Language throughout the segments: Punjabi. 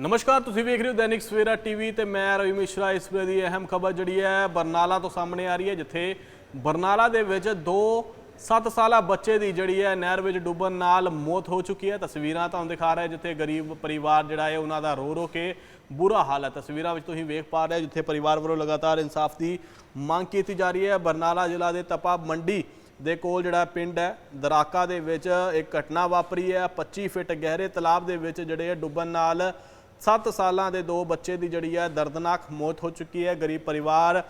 ਨਮਸਕਾਰ, ਤੁਸੀਂ ਵੇਖ ਰਹੇ ਹੋ ਦੈਨਿਕ ਸਵੇਰਾ ਟੀਵੀ ਤੇ ਮੈਂ ਰਵੀ ਮਿਸ਼ਰਾ। ਇਸ ਵੇਲੇ ਦੀ ਅਹਿਮ ਖਬਰ ਜਿਹੜੀ ਹੈ, ਬਰਨਾਲਾ ਤੋਂ ਸਾਹਮਣੇ ਆ ਰਹੀ ਹੈ, ਜਿੱਥੇ ਬਰਨਾਲਾ ਦੇ ਵਿੱਚ ਦੋ 7 ਸਾਲਾ ਬੱਚੇ ਦੀ ਜਿਹੜੀ ਹੈ, ਨਹਿਰ ਵਿੱਚ ਡੁੱਬਣ ਨਾਲ ਮੌਤ ਹੋ ਚੁੱਕੀ ਹੈ। ਤਸਵੀਰਾਂ ਤੁਹਾਨੂੰ ਦਿਖਾ ਰਿਹਾ ਜਿੱਥੇ ਗਰੀਬ ਪਰਿਵਾਰ ਜਿਹੜਾ ਹੈ, ਉਹਨਾਂ ਦਾ ਰੋ ਰੋ ਕੇ ਬੁਰਾ ਹਾਲ ਹੈ। ਤਸਵੀਰਾਂ ਵਿੱਚ ਤੁਸੀਂ ਵੇਖ ਪਾ ਰਹੇ ਜਿੱਥੇ ਪਰਿਵਾਰ ਵੱਲੋਂ ਲਗਾਤਾਰ ਇਨਸਾਫ ਦੀ ਮੰਗ ਕੀਤੀ ਜਾ ਰਹੀ ਹੈ। ਬਰਨਾਲਾ ਜ਼ਿਲ੍ਹਾ ਦੇ ਤਪਾ ਮੰਡੀ ਦੇ ਕੋਲ ਜਿਹੜਾ ਪਿੰਡ ਹੈ, ਦਰਾਕਾ ਦੇ ਵਿੱਚ ਇੱਕ ਘਟਨਾ ਵਾਪਰੀ ਹੈ। 25 ਫੁੱਟ ਗਹਿਰੇ ਤਲਾਬ ਦੇ ਵਿੱਚ ਜਿਹੜੇ ਹੈ, ਡੁੱਬਣ ਨਾਲ 7 ਸਾਲਾਂ ਦੇ ਦੋ ਬੱਚੇ ਦੀ ਜਿਹੜੀ ਹੈ ਦਰਦਨਾਕ ਮੌਤ ਹੋ ਚੁੱਕੀ ਹੈ। ਗਰੀਬ ਪਰਿਵਾਰ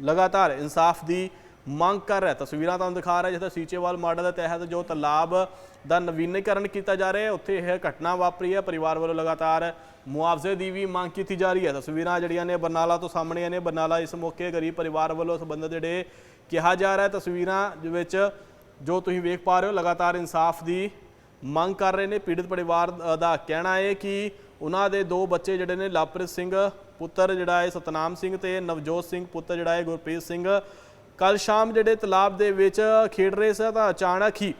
ਲਗਾਤਾਰ ਇਨਸਾਫ ਦੀ ਮੰਗ ਕਰ ਰਿਹਾ ਤਸਵੀਰਾਂ ਤੁਹਾਨੂੰ ਦਿਖਾ ਰਿਹਾ ਜਿੱਥੇ ਸੀਚੇਵਾਲ ਮਾਡਲ ਦੇ ਤਹਿਤ ਜੋ ਤਲਾਬ ਦਾ ਨਵੀਨੀਕਰਨ ਕੀਤਾ ਜਾ ਰਿਹਾ ਹੈ, ਉੱਥੇ ਇਹ ਘਟਨਾ ਵਾਪਰੀ ਹੈ। ਪਰਿਵਾਰ ਵੱਲੋਂ ਲਗਾਤਾਰ ਮੁਆਵਜ਼ੇ ਦੀ ਵੀ ਮੰਗ ਕੀਤੀ ਜਾ ਰਹੀ ਹੈ। ਤਸਵੀਰਾਂ ਜਿਹੜੀਆਂ ਨੇ ਬਰਨਾਲਾ ਤੋਂ ਸਾਹਮਣੇ ਨੇ। ਬਰਨਾਲਾ ਇਸ ਮੌਕੇ ਗਰੀਬ ਪਰਿਵਾਰ ਵੱਲੋਂ ਸੰਬੰਧਿਤ ਜਿਹੜੇ ਕਿਹਾ ਜਾ ਰਿਹਾ ਹੈ, ਤਸਵੀਰਾਂ ਵਿੱਚ ਜੋ ਤੁਸੀਂ ਵੇਖ ਪਾ ਰਹੇ ਹੋ, ਲਗਾਤਾਰ ਇਨਸਾਫ ਦੀ ਮੰਗ ਕਰ ਰਹੇ ਨੇ। ਪੀੜਤ ਪਰਿਵਾਰ ਦਾ ਕਹਿਣਾ ਹੈ ਕਿ ਉਹਨਾਂ ਦੇ ਦੋ ਬੱਚੇ ਜਿਹੜੇ ਨੇ, ਲਵਪ੍ਰੀਤ ਸਿੰਘ ਪੁੱਤਰ ਜਿਹੜਾ ਹੈ, ਸਤਨਾਮ ਸਿੰਘ ਤੇ ਨਵਜੋਤ ਸਿੰਘ ਪੁੱਤਰ ਜਿਹੜਾ ਹੈ, ਗੁਰਪ੍ਰੀਤ ਸਿੰਘ। ਕੱਲ ਸ਼ਾਮ ਜਿਹੜੇ ਤਲਾਬ ਦੇ ਵਿੱਚ ਖੇਡ ਰਹੇ ਸੀ, ਤਾਂ ਅਚਾਨਕ ਹੀ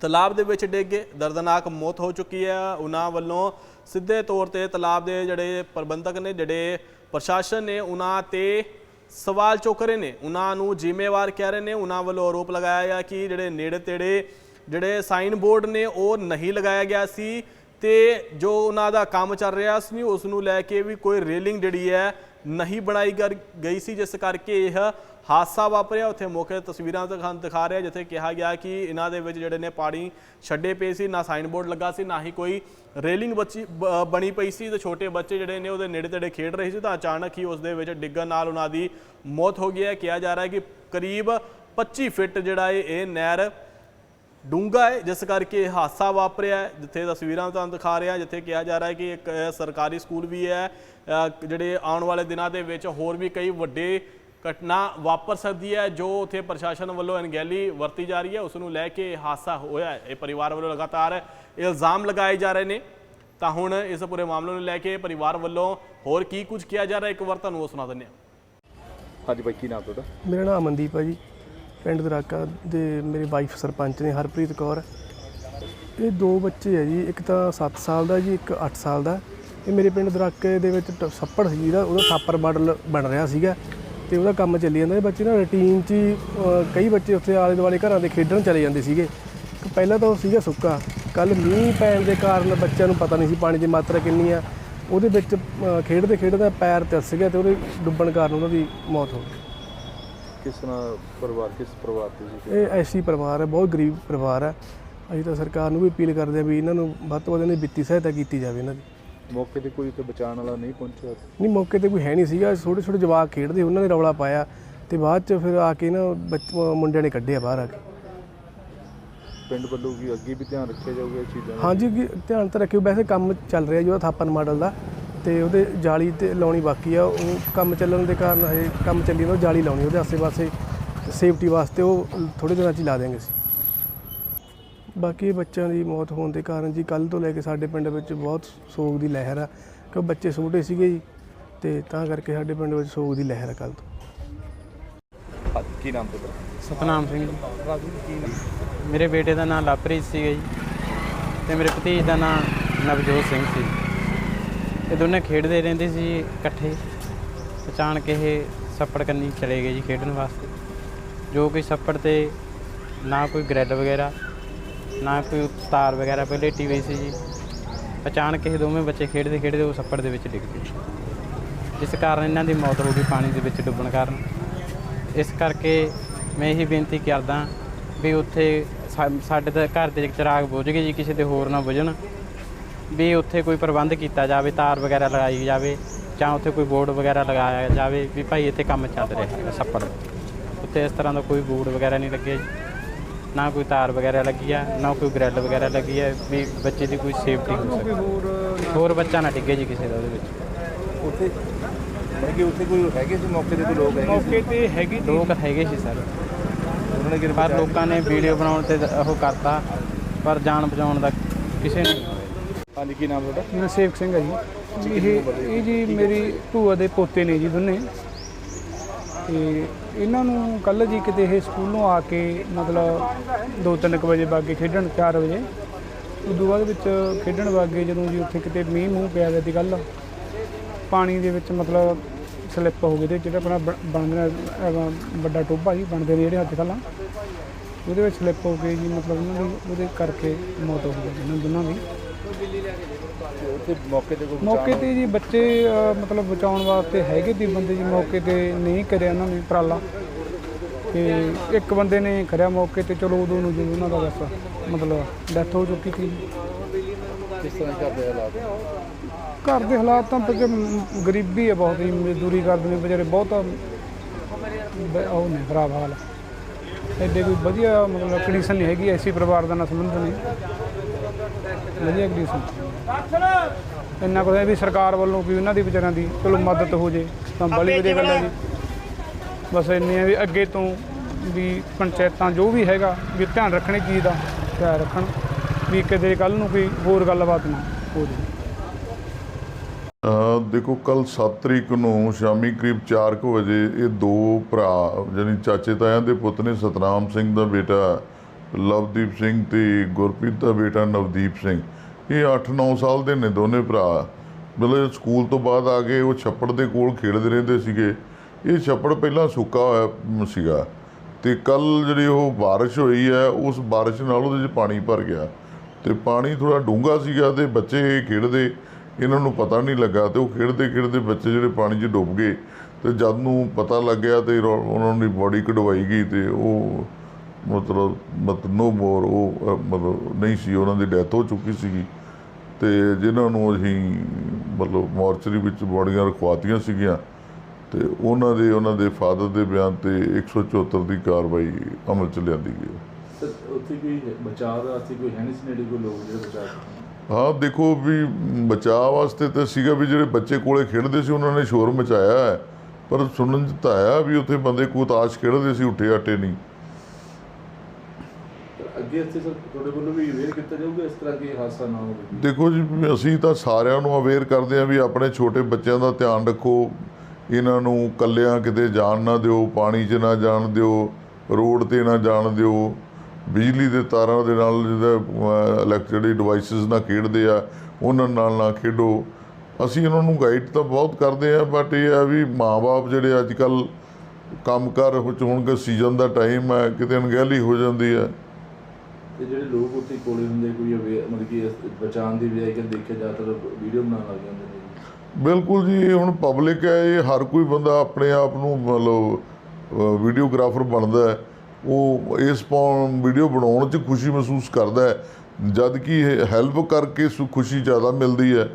ਤਲਾਬ ਦੇ ਵਿੱਚ ਡਿੱਗ ਗਏ। ਦਰਦਨਾਕ ਮੌਤ ਹੋ ਚੁੱਕੀ ਹੈ। ਉਹਨਾਂ ਵੱਲੋਂ ਸਿੱਧੇ ਤੌਰ ਤੇ ਤਲਾਬ ਦੇ ਜਿਹੜੇ ਪ੍ਰਬੰਧਕ ਨੇ, ਜਿਹੜੇ ਪ੍ਰਸ਼ਾਸਨ ਨੇ, ਉਹਨਾਂ ਤੇ ਸਵਾਲ ਚੁੱਕ ਰਹੇ ਨੇ। ਉਹਨਾਂ ਨੂੰ ਜ਼ਿੰਮੇਵਾਰ ਕਹਿ ਰਹੇ ਨੇ। ਉਹਨਾਂ ਵੱਲੋਂ ਆਰੋਪ ਲਗਾਇਆ ਗਿਆ ਕਿ ਜਿਹੜੇ ਨੇੜੇ ਤੇੜੇ ਜਿਹੜੇ ਸਾਈਨ ਬੋਰਡ ਨੇ, ਉਹ ਨਹੀਂ ਲਗਾਇਆ ਗਿਆ ਸੀ। ਤੇ ਜੋ ਉਹਨਾਂ ਦਾ ਕੰਮ ਚੱਲ ਰਿਹਾ ਸੀ ਉਸ ਨੂੰ ਲੈ ਕੇ ਵੀ ਕੋਈ ਰੇਲਿੰਗ ਜਿਹੜੀ ਹੈ ਨਹੀਂ ਬਣਾਈ ਗਰ- ਗਈ ਸੀ, ਜਿਸ ਕਰਕੇ ਇਹ ਹਾਦਸਾ ਵਾਪਰਿਆ। ਉੱਥੇ ਮੌਕੇ ਤਸਵੀਰਾਂ ਦਿਖਾ ਦਿਖਾ ਰਿਹਾ, ਜਿੱਥੇ ਕਿਹਾ ਗਿਆ ਕਿ ਇਹਨਾਂ ਦੇ ਵਿੱਚ ਜਿਹੜੇ ਨੇ ਪਾਣੀ ਛੱਡੇ ਪਏ ਸੀ, ਨਾ ਸਾਈਨ ਬੋਰਡ ਲੱਗਾ ਸੀ, ਨਾ ਹੀ ਕੋਈ ਰੇਲਿੰਗ ਬੱਚੀ, ਬ- ਬਣੀ ਪਈ ਸੀ ਤੇ ਛੋਟੇ ਬੱਚੇ ਜਿਹੜੇ ਨੇ ਉਹਦੇ ਨੇੜੇ ਤੇੜੇ ਖੇਡ ਰਹੇ ਸੀ ਤਾਂ ਅਚਾਨਕ ਹੀ ਉਸ ਦੇ ਵਿੱਚ ਡਿੱਗਣ ਨਾਲ ਉਹਨਾਂ ਦੀ ਮੌਤ ਹੋ ਗਈ ਹੈ। ਕਿਹਾ ਜਾ ਰਿਹਾ ਹੈ ਕਿ ਕਰੀਬ 25 ਫਿੱਟ ਜਿਹੜਾ ਇਹ ਇਹ ਨਹਿਰ ਡੂੰਘਾ ਹੈ ਜਿਸ ਕਰਕੇ ਇਹ ਹਾਦਸਾ ਵਾਪਰਿਆ ਹੈ ਜਿੱਥੇ ਤਸਵੀਰਾਂ ਤੁਹਾਨੂੰ ਦਿਖਾ ਰਿਹਾ ਜਿੱਥੇ ਕਿਹਾ ਜਾ ਰਿਹਾ ਹੈ ਕਿ ਇੱਕ ਸਰਕਾਰੀ ਸਕੂਲ ਵੀ ਹੈ ਜਿਹੜੇ ਆਉਣ ਵਾਲੇ ਦਿਨਾਂ ਦੇ ਵਿੱਚ ਹੋਰ ਵੀ ਕਈ ਵੱਡੇ ਘਟਨਾ ਵਾਪਰ ਸਕਦੀ ਹੈ ਜੋ ਉਥੇ ਪ੍ਰਸ਼ਾਸਨ ਵੱਲੋਂ ਅਣਗਹਿਲੀ ਵਰਤੀ ਜਾ ਰਹੀ ਹੈ ਉਸ ਨੂੰ ਲੈ ਕੇ ਇਹ ਹਾਦਸਾ ਹੋਇਆ ਹੈ। ਇਹ ਪਰਿਵਾਰ ਵੱਲੋਂ ਲਗਾਤਾਰ ਇਲਜ਼ਾਮ ਲਗਾਏ ਜਾ ਰਹੇ ਨੇ। ਤਾਂ ਹੁਣ ਇਸ ਪੂਰੇ ਮਾਮਲੇ ਨੂੰ ਲੈ ਕੇ ਪਰਿਵਾਰ ਵੱਲੋਂ ਹੋਰ ਕੀ ਕੁਝ ਕਿਹਾ ਜਾ ਰਿਹਾ ਇੱਕ ਵਾਰ ਤੁਹਾਨੂੰ ਉਹ ਸੁਣਾ ਦਿੰਦੇ ਹਾਂ। ਹਾਂਜੀ ਬਾਈ ਕੀ ਨਾਮ ਤੁਹਾਡਾ? ਮੇਰਾ ਨਾਮ ਅਮਨਦੀਪ ਹੈ ਜੀ। ਪਿੰਡ ਦਰਾਕਾ ਦੇ ਮੇਰੇ ਵਾਈਫ ਸਰਪੰਚ ਨੇ ਹਰਪ੍ਰੀਤ ਕੌਰ। ਇਹ ਦੋ ਬੱਚੇ ਹੈ ਜੀ ਇੱਕ ਤਾਂ 7 ਸਾਲ ਦਾ ਜੀ ਇੱਕ 8 ਸਾਲ ਦਾ। ਇਹ ਮੇਰੇ ਪਿੰਡ ਦਰਾਕੇ ਦੇ ਵਿੱਚ ਟ- ਸੱਪੜ ਸੀ ਜਿਹਦਾ ਉਹਦਾ ਥਾਪਰ ਮਾਡਲ ਬਣ ਰਿਹਾ ਸੀਗਾ ਤੇ ਉਹਦਾ ਕੰਮ ਚੱਲੀ ਜਾਂਦਾ ਇਹ ਬੱਚੇ ਨਾ ਰੂਟੀਨ 'ਚ ਹੀ, ਅਹ, ਕਈ ਬੱਚੇ ਉੱਥੇ ਆਲੇ ਦੁਆਲੇ ਘਰਾਂ ਦੇ ਖੇਡਣ ਚਲੇ ਜਾਂਦੇ ਸੀਗੇ। ਕਿ ਪਹਿਲਾਂ ਤਾਂ ਉਹ ਸੀਗਾ ਸੁੱਕਾ ਕੱਲ ਮੀਂਹ ਪੈਣ ਦੇ ਕਾਰਨ ਬੱਚਿਆਂ ਨੂੰ ਪਤਾ ਨਹੀਂ ਸੀ ਪਾਣੀ ਦੀ ਮਾਤਰਾ ਕਿੰਨੀ ਆ। ਉਹਦੇ ਵਿੱਚ ਅਹ, ਖੇਡਦੇ ਖੇਡਦੇ ਪੈਰ ਤਿਲਸ ਗਿਆ ਤੇ ਉਹਦੇ ਡੁੱਬਣ ਕਾਰਨ ਉਹਨਾਂ ਦੀ ਮੌਤ ਹੋ ਗਈ। ਕਿਸ ਤਰ੍ਹਾਂ ਪਰਿਵਾਰ ਕਿਸ ਪਰਿਵਾਰ ਤੋਂ ਸੀ? ਇਹ ਐਸੀ ਪਰਿਵਾਰ ਹੈ ਬਹੁਤ ਗਰੀਬ ਪਰਿਵਾਰ ਹੈ। ਅਸੀਂ ਤਾਂ ਸਰਕਾਰ ਨੂੰ ਵੀ ਅਪੀਲ ਕਰਦੇ ਹਾਂ ਵੀ ਇਹਨਾਂ ਨੂੰ ਵੱਧ ਤੋਂ ਵੱਧ ਇਹਨਾਂ ਦੀ ਵਿੱਤੀ ਸਹਾਇਤਾ ਕੀਤੀ ਜਾਵੇ ਇਹਨਾਂ ਦੀ। ਮੌਕੇ ਤੇ ਕੋਈ ਤੇ ਬਚਾਉਣ ਵਾਲਾ ਨਹੀਂ ਪਹੁੰਚਿਆ? ਨਹੀਂ ਮੌਕੇ ਤੇ ਕੋਈ ਹੈ ਨਹੀਂ ਸੀਗਾ। ਛੋਟੇ ਛੋਟੇ ਜਵਾਕ ਖੇਡਦੇ ਉਹਨਾਂ ਨੇ ਰੌਲਾ ਪਾਇਆ ਤੇ ਬਾਅਦ ਚ ਫਿਰ ਆ ਕੇ ਨਾ ਮੁੰਡਿਆਂ ਨੇ ਕੱਢਿਆ ਬਾਹਰ ਆ ਕੇ। ਪਿੰਡ ਵੱਲੋਂ ਵੀ ਅੱਗੇ ਵੀ ਧਿਆਨ ਰੱਖਿਆ ਜਾਊਗਾ ਇਹ ਚੀਜ਼ਾਂ ਦਾ? ਹਾਂਜੀ ਧਿਆਨ ਤਾਂ ਰੱਖਿਓ। ਵੈਸੇ ਕੰਮ ਚੱਲ ਰਿਹਾ ਜੀ ਥਾਪਨ ਮਾਡਲ ਦਾ। ਤੇ ਉਹਦੇ ਜਾਲੀ ਤੇ ਲਾਉਣੀ ਬਾਕੀ ਆ ਉਹ ਕੰਮ ਚੱਲਣ ਦੇ ਕਾਰਨ ਹਜੇ ਕੰਮ ਚੱਲੀ ਜਾਂਦਾ ਉਹ ਜਾਲੀ ਲਾਉਣੀ ਉਹਦੇ ਆਸੇ-ਪਾਸੇ ਸੇਫਟੀ ਵਾਸਤੇ ਉਹ ਥੋੜੇ ਦਿਨਾਂ 'ਚ ਹੀ ਲਾ ਦੇਵਾਂਗੇ ਅਸੀਂ। ਬਾਕੀ ਬੱਚਿਆਂ ਦੀ ਮੌਤ ਹੋਣ ਦੇ ਕਾਰਨ ਜੀ ਕੱਲ ਤੋਂ ਲੈ ਕੇ ਸਾਡੇ ਪਿੰਡ ਵਿੱਚ ਬਹੁਤ ਸੋਗ ਦੀ ਲਹਿਰ ਆ ਕਿਉਂ ਬੱਚੇ ਛੋਟੇ ਸੀਗੇ ਜੀ ਤੇ ਤਾਂ ਕਰਕੇ ਸਾਡੇ ਪਿੰਡ ਵਿੱਚ ਸੋਗ ਦੀ ਲਹਿਰ ਆ ਕੱਲ ਤੋਂ। ਕੀ ਨਾਮ ਤੁਹਾਡਾ? ਸਤਨਾਮ ਸਿੰਘ ਜੀ। ਮੇਰੇ ਬੇਟੇ ਦਾ ਨਾਮ ਲਵਪ੍ਰੀਤ ਸੀਗਾ ਜੀ ਤੇ ਮੇਰੇ ਭਤੀਜ ਦਾ ਨਾਮ ਨਵਜੋਤ ਸਿੰਘ ਸੀ। ਇਹ ਦੋਨੇ ਖੇਡਦੇ ਰਹਿੰਦੇ ਸੀ ਇਕੱਠੇ। ਅਚਾਨਕ ਇਹ ਸੱਪੜ ਕੰਨੀ ਚਲੇ ਗਏ ਜੀ ਖੇਡਣ ਵਾਸਤੇ। ਜੋ ਕਿ ਸੱਪੜ ਤੇ ਨਾ ਕੋਈ ਗ੍ਰਿਲ ਵਗੈਰਾ, ਨਾ ਕੋਈ ਤਾਰ ਵਗੈਰਾ ਪਹਿਲੇ ਟੀਵੀ ਸੀ ਜੀ। ਅਚਾਨਕ ਇਹ ਦੋਵੇਂ ਬੱਚੇ ਖੇਡਦੇ ਖੇਡਦੇ ਉਹ ਸੱਪੜ ਦੇ ਵਿੱਚ ਡਿੱਗ ਗਏ। ਜਿਸ ਕਾਰਨ ਇਹਨਾਂ ਦੀ ਮੌਤ ਹੋ ਗਈ ਪਾਣੀ ਦੇ ਵਿੱਚ ਡੁੱਬਣ ਕਾਰਨ। ਇਸ ਕਰਕੇ ਮੈਂ ਇਹੀ ਬੇਨਤੀ ਕਰਦਾ ਵੀ ਉੱਥੇ ਸਾ- ਸਾਡੇ ਤਾਂ ਘਰ ਦੇ ਚਿਰਾਗ ਬੁਝ ਗਏ ਜੀ, ਕਿਸੇ ਦੇ ਹੋਰ ਨਾ ਬੁਝਣ। ਵੀ ਉੱਥੇ ਕੋਈ ਪ੍ਰਬੰਧ ਕੀਤਾ ਜਾਵੇ ਤਾਰ ਵਗੈਰਾ ਲਗਾਈ ਜਾਵੇ ਜਾਂ ਉੱਥੇ ਕੋਈ ਬੋਰਡ ਵਗੈਰਾ ਲਗਾਇਆ ਜਾਵੇ ਵੀ ਭਾਈ ਇੱਥੇ ਕੰਮ ਚੱਲ ਰਿਹਾ ਹੈ ਛੱਪੜ ਦਾ। ਉੱਥੇ ਇਸ ਤਰ੍ਹਾਂ ਦਾ ਕੋਈ ਬੋਰਡ ਵਗੈਰਾ ਨਹੀਂ ਲੱਗਿਆ ਜੀ ਨਾ ਕੋਈ ਤਾਰ ਵਗੈਰਾ ਲੱਗੀ ਆ ਨਾ ਕੋਈ ਗ੍ਰਿਲ ਵਗੈਰਾ ਲੱਗੀ ਆ ਵੀ ਬੱਚੇ ਦੀ ਕੋਈ ਸੇਫਟੀ ਹੋ ਸਕੇ। ਹੋਰ ਬੱਚਾ ਨਾ ਡਿੱਗੇ ਜੀ ਕਿਸੇ ਦਾ ਉਹਦੇ ਵਿੱਚ। ਉੱਥੇ ਮਤਲਬ ਕਿ ਉੱਥੇ ਕੋਈ ਹੈਗੇ ਸੀ ਮੌਕੇ ਤੇ ਕੋਈ ਲੋਕ ਹੈਗੇ ਸੀ? ਤੇ ਹੈਗੀ ਲੋਕ ਹੈਗੇ ਸੀ ਸਰ। ਉਹਨਾਂ ਨੇ ਪਰ ਲੋਕਾਂ ਨੇ ਵੀਡੀਓ ਬਣਾਉਣ ਤੇ ਉਹ ਕਰਤਾ ਪਰ ਜਾਨ ਬਚਾਉਣ ਦਾ ਕਿਸੇ ਨੇ ਹਾਂਜੀ, ਕੀ ਨਾਮ ਤੁਹਾਡਾ? ਮੇਰਾ ਸੇਵਕ ਸਿੰਘ ਹੈ ਜੀ। ਇਹ ਇਹ ਜੀ ਮੇਰੀ ਭੂਆ ਦੇ ਪੋਤੇ ਨੇ ਜੀ ਦੋਨੇ। ਤੇ ਇਹਨਾਂ ਨੂੰ ਕੱਲ ਜੀ ਕਿਤੇ ਇਹ ਸਕੂਲੋਂ ਆ ਕੇ ਮਤਲਬ 2-3 ਵਜੇ ਬਾਗੇ ਖੇਡਣ 4 ਵਜੇ। ਉਦੋਂ ਬਾਅਦ ਵਿੱਚ ਖੇਡਣ ਵਾਗੇ ਜਦੋਂ ਜੀ ਉੱਥੇ ਕਿਤੇ ਮੀਂਹ ਮੂੰਹ ਪਿਆ ਗਿਆ ਦੀ ਗੱਲ, ਪਾਣੀ ਦੇ ਵਿੱਚ ਮਤਲਬ ਸਲਿੱਪ ਹੋ ਗਏ ਤੇ ਜਿਹੜਾ ਆਪਣਾ ਬ- ਬਣਦੇ ਵੱਡਾ ਟੋਭਾ ਜੀ ਬਣਦੇ ਨੇ ਜਿਹੜੇ ਅੱਜ ਕੱਲ੍ਹ ਉਹਦੇ ਵਿੱਚ ਸਲਿੱਪ ਹੋ ਗਈ ਜੀ ਮਤਲਬ ਉਹਨਾਂ ਦੀ, ਉਹਦੇ ਕਰਕੇ ਮੌਤ ਹੋ ਗਈ ਇਹਨਾਂ ਦੋਨਾਂ ਦੀ। ਤੇ ਉੱਥੇ ਮੌਕੇ ਤੇ ਕੋਈ ਮੌਕੇ ਤੇ ਜੀ ਬੱਚੇ ਮਤਲਬ ਬਚਾਉਣ ਵਾਸਤੇ ਹੈਗੇ ਦੀ ਬੰਦੇ ਜੀ ਮੌਕੇ ਤੇ ਨਹੀਂ ਕਰਿਆ ਉਹਨਾਂ ਨੇ ਉਪਰਾਲਾ। ਤੇ ਇੱਕ ਬੰਦੇ ਨੇ ਕਰਿਆ ਮੌਕੇ ਤੇ ਚਲੋ ਉਦੋਂ ਨੂੰ ਜਦੋਂ ਉਹਨਾਂ ਦਾ ਬਸ ਮਤਲਬ ਡੈਥ ਹੋ ਚੁੱਕੀ ਸੀ। ਕਿਸ ਤਰ੍ਹਾਂ ਕਰਦੇ ਹਾਲਾਤ? ਘਰ ਦੇ ਹਾਲਾਤ ਤਾਂ ਮ- ਗਰੀਬੀ ਹੈ ਬਹੁਤ ਹੀ ਮਜ਼ਦੂਰੀ ਕਰਦੇ ਨੇ ਵਿਚਾਰੇ ਬਹੁਤ। ਬ- ਉਹ ਨੇ ਖਰਾਬ ਹਾਲ ਐਡੇ ਕੋਈ ਵਧੀਆ ਮਤਲਬ ਕੰਡੀਸ਼ਨ ਨਹੀਂ ਹੈਗੀ ਐਸੀ ਪਰਿਵਾਰ ਦਾ ਨਾ ਸੰਬੰਧ ਨਹੀਂ ਵਧੀਆ ਕੰਡੀਸ਼ਨ ਇੰਨਾ ਕੁ ਹੈ ਵੀ ਸਰਕਾਰ ਵੱਲੋਂ ਵੀ ਉਹਨਾਂ ਦੀ ਵਿਚਾਰਿਆਂ ਦੀ ਚਲੋ ਮਦਦ ਹੋ ਜੇ, ਤਾਂ ਬੜੀ ਵਧੀਆ ਗੱਲ ਹੈ ਜੀ। ਬਸ ਇੰਨੀ ਹੈ ਵੀ ਅੱਗੇ ਤੋਂ ਵੀ ਪੰਚਾਇਤਾਂ ਜੋ ਵੀ ਹੈਗਾ, ਵੀ ਧਿਆਨ ਰੱਖਣੇ ਚੀਜ਼ ਦਾ ਖਿਆਲ ਰੱਖਣ, ਵੀ ਕਿਤੇ ਕੱਲ ਨੂੰ ਕੋਈ ਹੋਰ ਗੱਲਬਾਤ ਨਾ ਹੋ ਜਾਵੇ ਦੇਖੋ ਕੱਲ 7 ਤਰੀਕ ਨੂੰ ਸ਼ਾਮੀ ਕਰੀਬ 4 ਕੁ ਵਜੇ ਇਹ ਦੋ ਭਰਾ ਯਾਨੀ ਚਾਚੇ ਤਾਇਆਂ ਦੇ ਪੁੱਤ ਨੇ ਸਤਨਾਮ ਸਿੰਘ ਦਾ ਬੇਟਾ ਲਵਦੀਪ ਸਿੰਘ ਤੇ ਗੁਰਪ੍ਰੀਤ ਦਾ ਬੇਟਾ ਨਵਦੀਪ ਸਿੰਘ। ਇਹ 8-9 ਸਾਲ ਦੇ ਨੇ ਦੋਨੇ ਭਰਾ। ਮਤਲਬ ਸਕੂਲ ਤੋਂ ਬਾਅਦ ਆ ਕੇ ਉਹ ਛੱਪੜ ਦੇ ਕੋਲ ਖੇਡਦੇ ਰਹਿੰਦੇ ਸੀਗੇ। ਇਹ ਛੱਪੜ ਪਹਿਲਾਂ ਸੁੱਕਾ ਹੋਇਆ ਸੀਗਾ। ਤੇ ਕੱਲ ਜਿਹੜੀ ਉਹ ਬਾਰਿਸ਼ ਹੋਈ ਹੈ, ਉਸ ਬਾਰਿਸ਼ ਨਾਲ ਉਹਦੇ 'ਚ ਪਾਣੀ ਭਰ ਗਿਆ। ਤੇ ਪਾਣੀ ਥੋੜਾ ਡੂੰਘਾ ਸੀਗਾ ਤੇ ਬੱਚੇ ਖੇਡਦੇ, ਇਹਨਾਂ ਨੂੰ ਪਤਾ ਨਹੀਂ ਲੱਗਾ ਤੇ ਉਹ ਖੇਡਦੇ ਖੇਡਦੇ ਬੱਚੇ ਜਿਹੜੇ ਪਾਣੀ 'ਚ ਡੁੱਬ ਗਏ। ਤੇ ਜਦ ਨੂੰ ਪਤਾ ਲੱਗਿਆ ਤੇ ਰੋ- ਉਹਨਾਂ ਦੀ ਬੋਡੀ ਕਢਵਾਈ ਗਈ ਤੇ ਉਹ ਮਤਲਬ ਮਤ ਨੋ ਮੋਰ ਉਹ ਮਤਲਬ ਨਹੀਂ ਸੀ ਉਹਨਾਂ ਦੀ ਡੈਥ ਹੋ ਚੁੱਕੀ ਸੀਗੀ। ਤੇ ਜਿਨ੍ਹਾਂ ਨੂੰ ਅਸੀਂ ਮਤਲਬ ਮੋਰਚਰੀ ਵਿੱਚ ਬੋਡੀਆਂ ਰਖਵਾਤੀਆਂ ਸੀਗੀਆਂ ਤੇ ਉਹਨਾਂ ਦੇ ਉਹਨਾਂ ਦੇ ਫਾਦਰ ਦੇ ਬਿਆਨ ਤੇ 174 ਦੀ ਕਾਰਵਾਈ ਅਮਲ ਚ ਲਿਆਂਦੀ ਗਈ ਹੈ। ਸਰ ਉੱਥੇ ਕੋਈ ਬਚਾਅ ਦਾ ਅਸੀਂ ਕੋਈ ਹੈ ਨਹੀਂ ਸੀ ਨੇੜੇ ਕੋਈ ਲੋਕ ਜਿਹੜੇ ਬਚਾਅ ਕਰਦੇ ਹਾਂ ਦੇਖੋ ਵੀ ਬਚਾਅ ਵਾਸਤੇ ਤਾਂ ਸੀਗਾ ਵੀ ਜਿਹੜੇ ਬੱਚੇ ਕੋਲੇ ਖੇਡਦੇ ਸੀ ਉਹਨਾਂ ਨੇ ਸ਼ੋਰ ਮਚਾਇਆ ਹੈ। ਪਰ ਸੁਣਨ ਚ ਤਾਂ ਆਇਆ ਵੀ ਉੱਥੇ ਬੰਦੇ ਕੋਈ ਤਾਸ਼ ਖੇਡਦੇ ਸੀ ਉੱਠੇ ਆਟੇ ਨਹੀਂ। ਅੱਗੇ ਇੱਥੇ ਸਰ ਤੁਹਾਡੇ ਵੱਲੋਂ ਵੀ ਅਵੇਅਰ ਕੀਤਾ ਜਾਊਗਾ ਇਸ ਤਰ੍ਹਾਂ ਕਿ ਹਾਦਸਾ ਨਾ ਹੋਵੇ? ਦੇਖੋ ਜੀ, ਅਸੀਂ ਤਾਂ ਸਾਰਿਆਂ ਨੂੰ ਅਵੇਅਰ ਕਰਦੇ ਹਾਂ ਵੀ ਆਪਣੇ ਛੋਟੇ ਬੱਚਿਆਂ ਦਾ ਧਿਆਨ ਰੱਖੋ। ਇਹਨਾਂ ਨੂੰ ਕੱਲਿਆਂ ਕਿਤੇ ਜਾਣ ਨਾ ਦਿਓ, ਪਾਣੀ 'ਚ ਨਾ ਜਾਣ ਦਿਓ, ਰੋਡ ਤੇ ਨਾ ਜਾਣ ਦਿਓ। ਬਿਜਲੀ ਦੇ ਤਾਰਾਂ ਦੇ ਨਾਲ ਜਿਹਦਾ ਇਲੈਕਟ੍ਰਿਕ ਡਿਵਾਈਸਸ ਨਾਲ ਖੇਡਦੇ ਆ, ਉਹਨਾਂ ਨਾਲ ਨਾ ਖੇਡੋ। ਅਸੀਂ ਇਹਨਾਂ ਨੂੰ ਗਾਈਡ ਤਾਂ ਬਹੁਤ ਕਰਦੇ ਆ ਬਟ ਇਹ ਆ ਵੀ ਮਾਪੇ ਜਿਹੜੇ ਅੱਜ ਕੱਲ ਕੰਮਕਾਰ ਵਿੱਚ ਹੁਣ ਕਿ ਸੀਜ਼ਨ ਦਾ ਟਾਈਮ ਹੈ, ਕਿਤੇ ਅਣਗਹਿਲੀ ਹੋ ਜਾਂਦੀ ਹੈ। ਤੇ ਜਿਹੜੇ ਲੋਕ ਉੱਥੇ ਕੋਲੇ ਹੁੰਦੇ, ਕੋਈ ਅਵੇਅਰ ਮਤਲਬ ਕਿ ਇਸ ਬਚਾਉਣ ਦੀ ਬਜਾਏ ਕਿ ਦੇਖਿਆ ਜ਼ਿਆਦਾਤਰ ਵੀਡੀਓ ਬਣਾਉਣ ਲੱਗ ਜਾਂਦੇ ਨੇ। ਬਿਲਕੁਲ ਜੀ, ਇਹ ਹੁਣ ਪਬਲਿਕ ਹੈ, ਇਹ ਹਰ ਕੋਈ ਬੰਦਾ ਆਪਣੇ ਆਪ ਨੂੰ ਮਤਲਬ ਵੀਡੀਓਗ੍ਰਾਫਰ ਬਣਦਾ ਹੈ। ਉਹ ਇਸ ਪਾਉਣ ਵੀਡੀਓ ਬਣਾਉਣ 'ਚ ਖੁਸ਼ੀ ਮਹਿਸੂਸ ਕਰਦਾ ਹੈ, ਜਦ ਕਿ ਹੈਲਪ ਕਰਕੇ ਸੁ, ਖੁਸ਼ੀ ਜ਼ਿਆਦਾ ਮਿਲਦੀ ਹੈ।